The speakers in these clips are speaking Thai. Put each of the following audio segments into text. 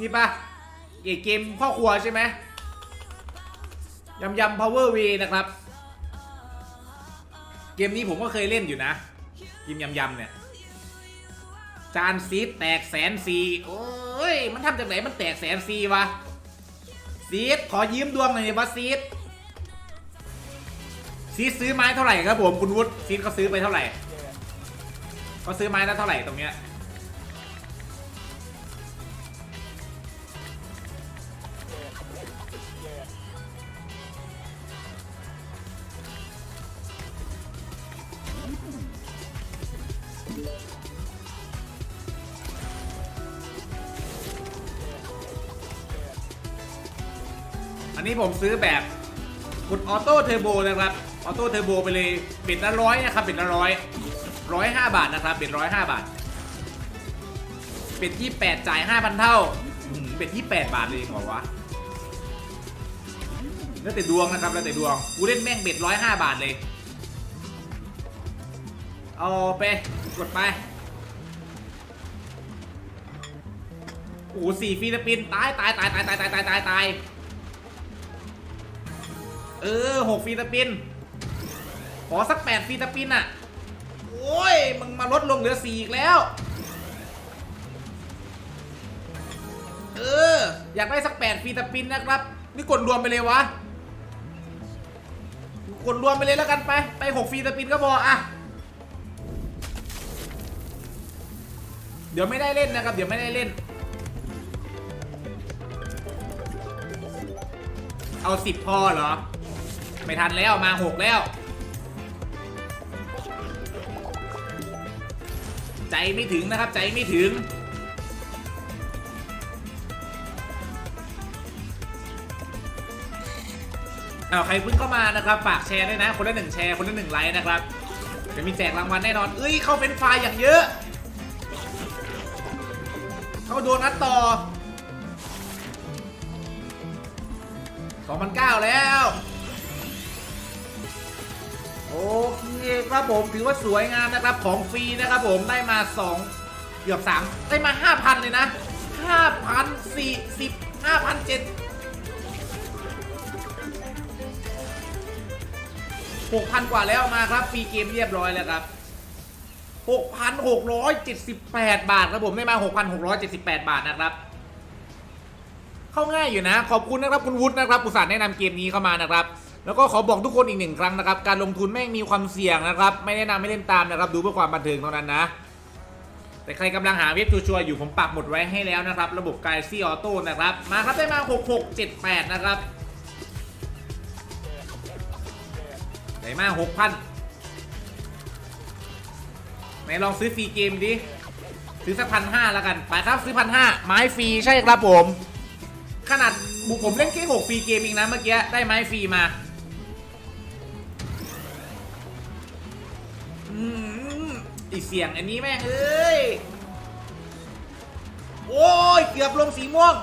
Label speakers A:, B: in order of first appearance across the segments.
A: นี่ปะเกมเกมพ่อครัวใช่ไหมยำยำ power w นะครับ เกมนี้ผมก็เคยเล่นอยู่นะเกมยำยำเนี่ย จานซีดแตกแสนซีโอ้ย มันทำจากไหนมันแตกแสนซีวะซีดขอยืมดวงหน่อยดิวะซีดซีดซื้อไม้เท่าไหร่ครับผมคุณวุฒิซีดเขาซื้อไปเท่าไหร่เขาซื้อไม้ละเท่าไหร่ตรงเนี้ย นนี้ผมซื้อแบบกดออโต้เทอร์โบนะครับ ออโต้เทอร์โบไปเลยเบ็ดละร้อยนะครับเบ็ดละร้อยร้อยห้าบาทนะครับเบ็ดร้อยห้าบาทเบ็ดที่แปดจ่ายห้าพันเท่าอืมเบ็ดที่แปดบาทเลยเองเหรอวะแล้วแต่ดวงนะครับแล้วแต่ดวงกูเล่นแม่งเบ็ดร้อยห้าบาทเลยเอาไปกดไปโอ้โหสี่ฟิลิปปินส์ตายตายตายตายตายตายตายตายตาย เออหกฟีตาปิน ขอสักแปดฟีตาปินอะโอ้ย มึงมาลดลงเหลือสี่อีกแล้ว เออ อยากได้สักแปดฟีตาปินนะครับนี่กดรวมไปเลยวะ กดรวมไปเลยแล้วกันไป ไปหกฟีตาปินก็พออะเดี๋ยวไม่ได้เล่นนะครับ เดี๋ยวไม่ได้เล่น เอาสิบพอเหรอ ไม่ทันแล้วมาหกแล้ว ใจไม่ถึงนะครับใจไม่ถึง เอาใครเพิ่งเข้ามานะครับ ฝากแชร์ด้วยนะ คนละหนึ่งแชร์คนละหนึ่งไลค์นะครับจะมีแจกรางวัลแน่นอน เอ้ย เข้าเป็นไฟอย่างเยอะ เข้าโดนัทต่อ2009แล้ว โอเคครับผมถือว่าสวยงามนะครับของฟรีนะครับผมได้มา 2 เกือบ 3 ได้มา 5,000 เลยนะ 5,040 5,007 6,000 กว่าแล้วมาครับฟรีเกมเรียบร้อยแล้วครับ 6,678 บาทครับผมได้มา 6,678 บาทนะครับ เข้าง่ายอยู่นะ ขอบคุณนะครับคุณวุฒินะครับอุตส่าห์แนะนำเกมนี้เข้ามานะครับ แล้วก็ขอบอกทุกคนอีกหนึ่งครั้งนะครับ การลงทุนแม่งมีความเสี่ยงนะครับ ไม่แนะนำไม่เล่นตามนะครับ ดูเพื่อความบันเทิงเท่านั้นนะ แต่ใครกำลังหาเว็บชัวร์อยู่ผมปักหมดไว้ให้แล้วนะครับ ระบบกายซี่ออโต้นะครับ มาครับได้มา 6678 นะครับได้มา6,000ไหนลองซื้อฟรีเกมดิ ซื้อสักพันห้าแล้วกัน ไปครับซื้อพันห้าไม้ฟรีใช่ครับผม ขนาดบุผมเล่นแค่หกฟรีเกมเองนะเมื่อกี้ ได้ไม้ฟรีมา อืมอีเสียงอันนี้แม่งเอ้ย โอ้ย เกือบลงสีม่วง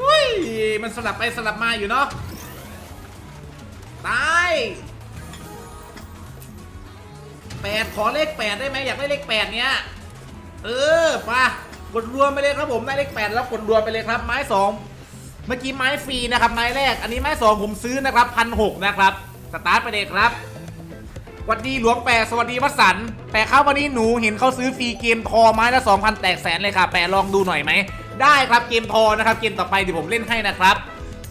A: อุ้ย มันสลับไปสลับมาอยู่เนาะ ตายแปดขอเลขแปดได้ไหมอยากได้เลขแปดเนี้ย เออไปะกดรวมไปเลยครับผมได้เลขแปดแล้วกดรวมไปเลยครับ ไม้สองเมื่อกี้ไม้ฟรีนะครับไม้แรก อันนี้ไม้สองผมซื้อนะครับพันหกนะครับ สตาร์ทไปเลยครับสวัสดีหลวงแปรสวัสดีวสันต์แปรครับวันนี้หนูเห็นเขาซื้อฟรีเกมทอไม้ละ2,000 แตกแสนเลยค่ะ แปรลองดูหน่อยไหม ได้ครับเกมทอนะครับ เกมต่อไปเดี๋ยวผมเล่นให้นะครับ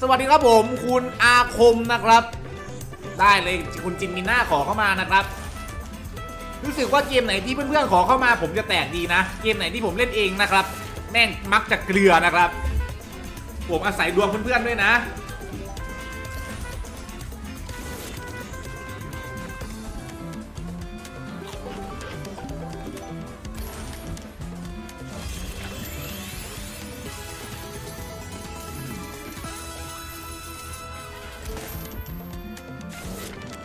A: สวัสดีครับผมคุณอาคมนะครับ ได้เลยคุณจินมิน่าขอเข้ามานะครับ รู้สึกว่าเกมไหนที่เพื่อนๆขอเข้ามา ผมจะแตกดีนะ เกมไหนที่ผมเล่นเองนะครับ แม่งมักจะเกลือนะครับ ผมอาศัยดวงเพื่อนๆด้วยนะ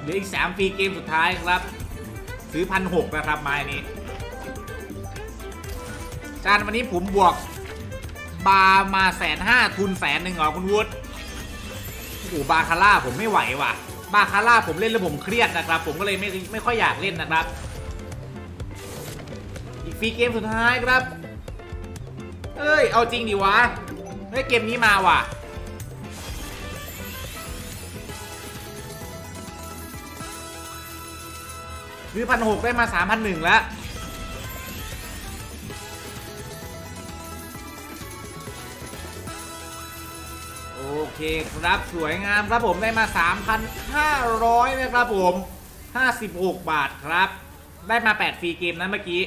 A: เหลืออีก3ฟรีเกมสุดท้ายครับ ซื้อพันหกนะครับไม้นี้จานวันนี้ผมบวก บาร์มาแสนห้าทุนแสนหนึ่งเหรอคุณวุฒิโอ้โหบาคาร่าผมไม่ไหวว่ะ บาคาร่าผมเล่นแล้วผมเครียดนะครับ ผมก็เลยไม่ไม่ค่อยอยากเล่นนะครับ อีกฟรีเกมสุดท้ายครับ เอ้ย เอาจริงดิวะ เฮ้ยเกมนี้มาว่ะ ซื้อพันหกได้มาสามพันหนึ่งแล้วโอเคครับสวยงามครับผมได้มา 3,500นะครับผม 56 บาทครับ ได้มา 8 ฟรีเกมนะเมื่อกี้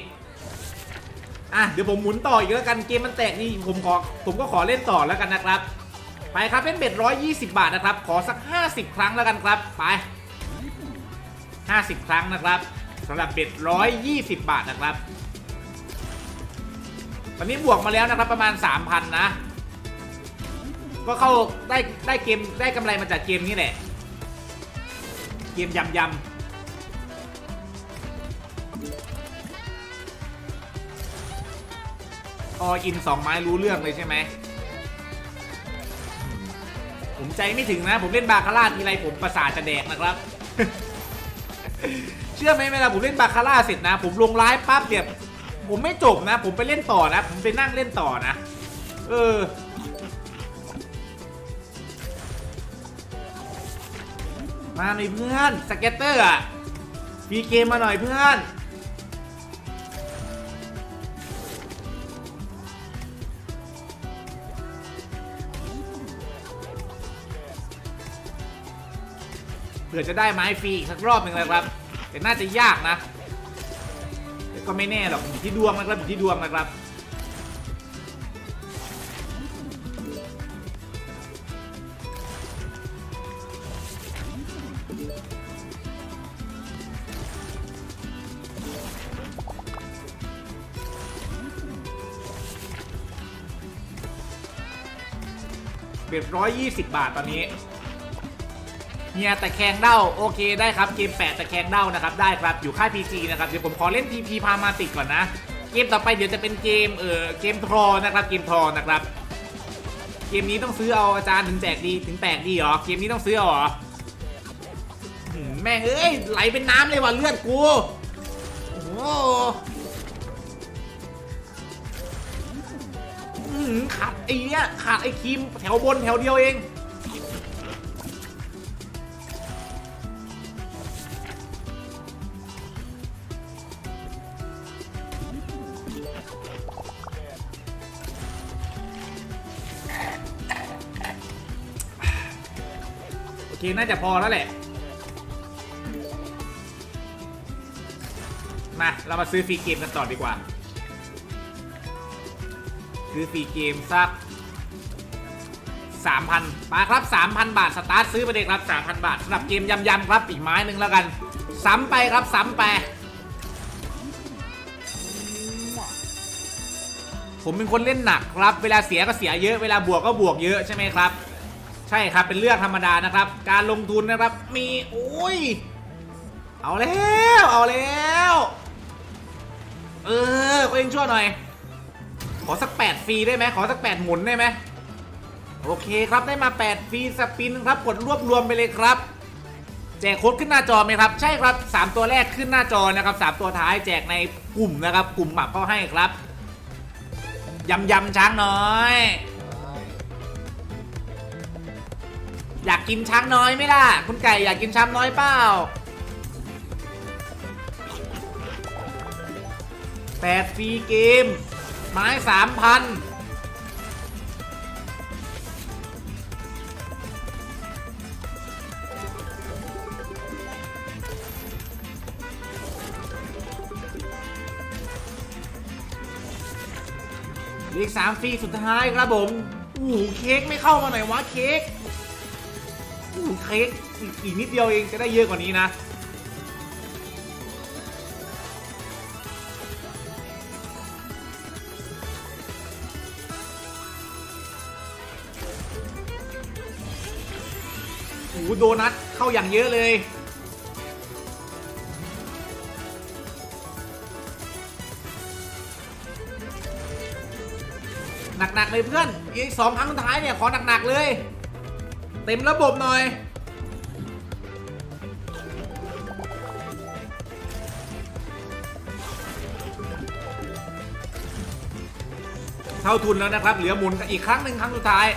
A: อะเดี๋ยวผมหมุนต่ออีกแล้วกันเกมมันแตกนี่ผมขอผมก็ขอเล่นต่อแล้วกันนะครับ ไปครับเป็นเบ็ด120บาทนะครับ ขอสัก50ครั้งแล้วกันครับ ไป50ครั้งนะครับ สำหรับเบ็ด120 บาทนะครับ วันนี้บวกมาแล้วนะครับประมาณ 3,000 นะ ก็เข้าได้ได้เกมได้กำไรมาจากเกมนี้แหละ เกมยำยำออินสองไม้รู้เรื่องเลยใช่ไหม ผมใจไม่ถึงนะ ผมเล่นบาคาร่าทีไรผมประสาทจะแดกนะครับ เชื่อไหมเวลาผมเล่นบาคาร่าเสร็จนะ ผมลงไลฟ์ปั๊บเนี่ยผมไม่จบนะ ผมไปเล่นต่อนะ ผมไปนั่งเล่นต่อนะ เออ มาหน่อยเพื่อนสเก็ตเตอร์อะฟรีเกมมาหน่อยเพื่อนเผื่อจะได้ไม้ฟรีอีกสักรอบหนึ่งเลยครับ แต่น่าจะยากนะแต่ก็ไม่แน่หรอกอยู่ที่ดวงนะครับอยู่ที่ดวงนะครับเบ็ดร้อยยี่สิบบาทตอนนี้ เฮียแต่แคงเด้าโอเคได้ครับเกมแปดแต่แคงเด้านะครับได้ครับอยู่ค่าย PG นะครับเดี๋ยวผมขอเล่น TP พามาติดก่อนนะ เกมต่อไปเดี๋ยวจะเป็นเกมเออเกมทรอนะครับเกมทรอนะครับเกมนี้ต้องซื้อเอาอาจารย์ถึงแจกดีถึงแตกดีเหรอเกมนี้ต้องซื้อเอาเหรอแม่เอ้ยไหลเป็นน้ำเลยว่ะเลือดกูโอ้โหขาดไอ้เนี้ยขาดไอ้ครีมแถวบนแถวเดียวเอง เคน่าจะพอแล้วแหละ มา เรามาซื้อฟรีเกมกันต่อดีกว่า ซื้อฟรีเกมสัก3,000มาครับ3,000บาท สตาร์ทซื้อไปเลยครับ3,000บาทสำหรับเกมยำๆครับอีกไม้หนึ่งแล้วกัน ซ้ำไปครับซ้ำไป ผมเป็นคนเล่นหนักครับ เวลาเสียก็เสียเยอะ เวลาบวกก็บวกเยอะใช่ไหมครับ ใช่ครับเป็นเรื่องธรรมดานะครับ การลงทุนนะครับมีโอ้ยเอาแล้วเอาแล้วเออก็เองชั่วหน่อย ขอสัก 8 ฟรีได้ไหมขอสัก 8 หมุนได้ไหมโอเคครับได้มา 8 ฟรีสปินครับกดรวบรวมไปเลยครับ แจกโค้ดขึ้นหน้าจอไหมครับ ใช่ครับ 3 ตัวแรกขึ้นหน้าจอนะครับ 3 ตัวท้ายแจกในกลุ่มนะครับ กลุ่มหมับก็ให้ครับยำยำช้างน้อย อยากกินช้างน้อยไหมล่ะ คุณไก่อยากกินช้างน้อยเปล่าแปดฟรีเกม ไม้สามพันอีกสามฟรีสุดท้ายครับผมโอ้โหเค้กไม่เข้ามาหน่อยวะเค้ก โอ้โหเค้กอีกนิดเดียวเองจะได้เยอะกว่านี้นะโอ้โหโดนัทเข้าอย่างเยอะเลยหนักๆเลยเพื่อนอีกสองครั้งสุดท้ายเนี่ยขอหนักๆเลย เต็มระบบหน่อยเท่าทุนแล้วนะครับ เหลือหมุนอีกครั้งหนึ่งครั้งสุดท้าย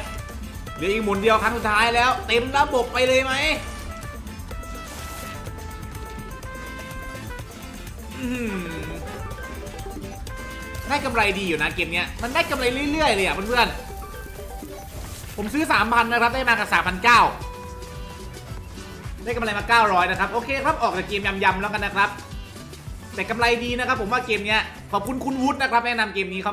A: เหลืออีกหมุนเดียวครั้งสุดท้ายแล้ว เต็มระบบไปเลยไหมได้กำไรดีอยู่นะเกมเนี้ยมันได้กำไรเรื่อยๆเลยอะเพื่อนๆ ผมซื้อ 3,000 นะครับ ได้มากับ 3,900 ได้กำไรมา 900 นะครับ โอเคครับ ออกจากเกมยำๆแล้วกันนะครับ แต่กำไรดีนะครับ ผมว่าเกมเนี้ย ขอบคุณคุณวุฒินะครับ แนะนำเกมนี้เข้า